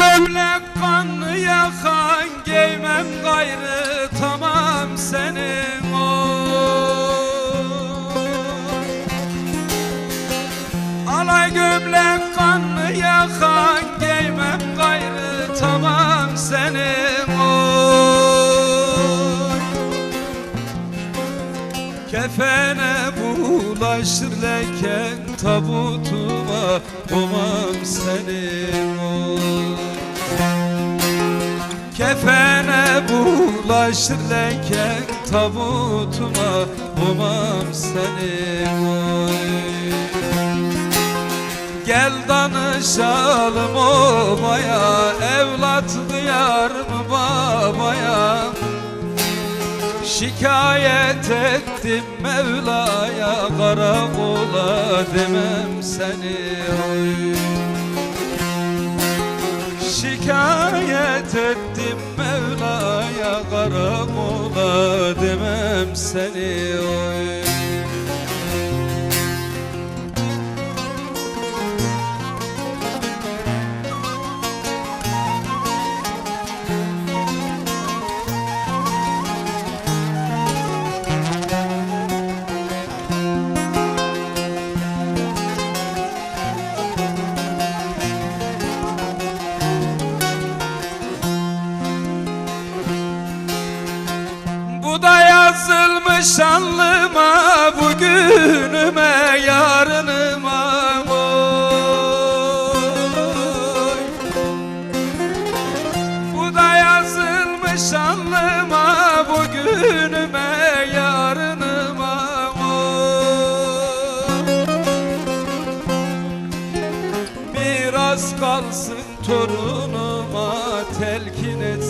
gömlek kanlı yakan giymem gayrı tamam senin o. Alay gömlek kanlı yakan giymem gayrı tamam senin oy Kefene bulaşır leken tabutuma Umam senin oy Kefene bulaşır leken tabutuma Umam senin oy Gel danışalım obaya Evlat diyar mı babaya? Şikayet ettim Mevla'ya Karakola demem seni oy Şikayet ettim Mevla'ya Karakola demem seni. Oy Bugünüme yarınıma oy. Bu da yazılmış alnıma Bugünüme yarınıma oy. Biraz kalsın torunuma telkin etsin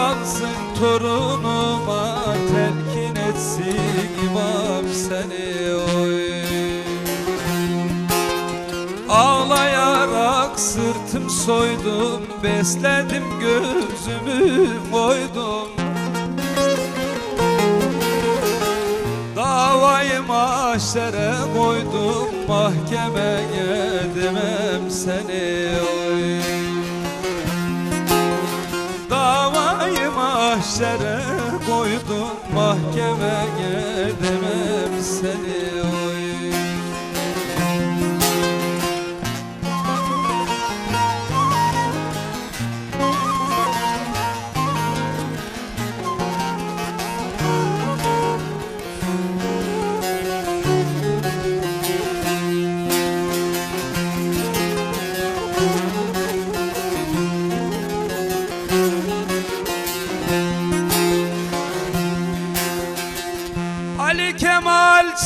kalsın torunuma telkin etsin imam seni oy. Ağlayarak sırtım soydum Besledim gözümü koydum Davayı mahşere koydum mahkemeye demem seni oy mahşere koydum mahkemeye demem seni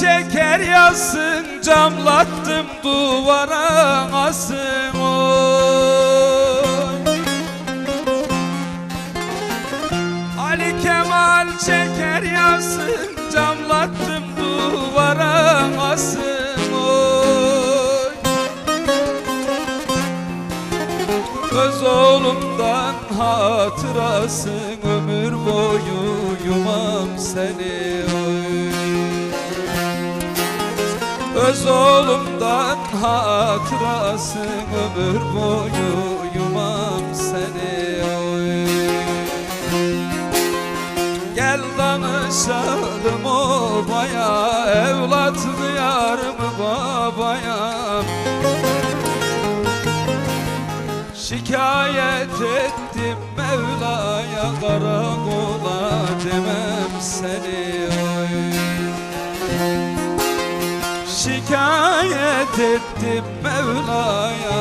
Çeker yazsın camlattım duvara asın oy. Ali Kemal çeker yazsın camlattım duvara asın oy. Öz oğlumdan hatırasın ömür boyu yumam seni oy Öz oğlumdan hatırasın ömür boyu yumam seni oy. Gel danışalım obaya evlat diyar babaya. Şikayet ettim Mevla'ya karakola demem seni Şikayet ettim Mevla'ya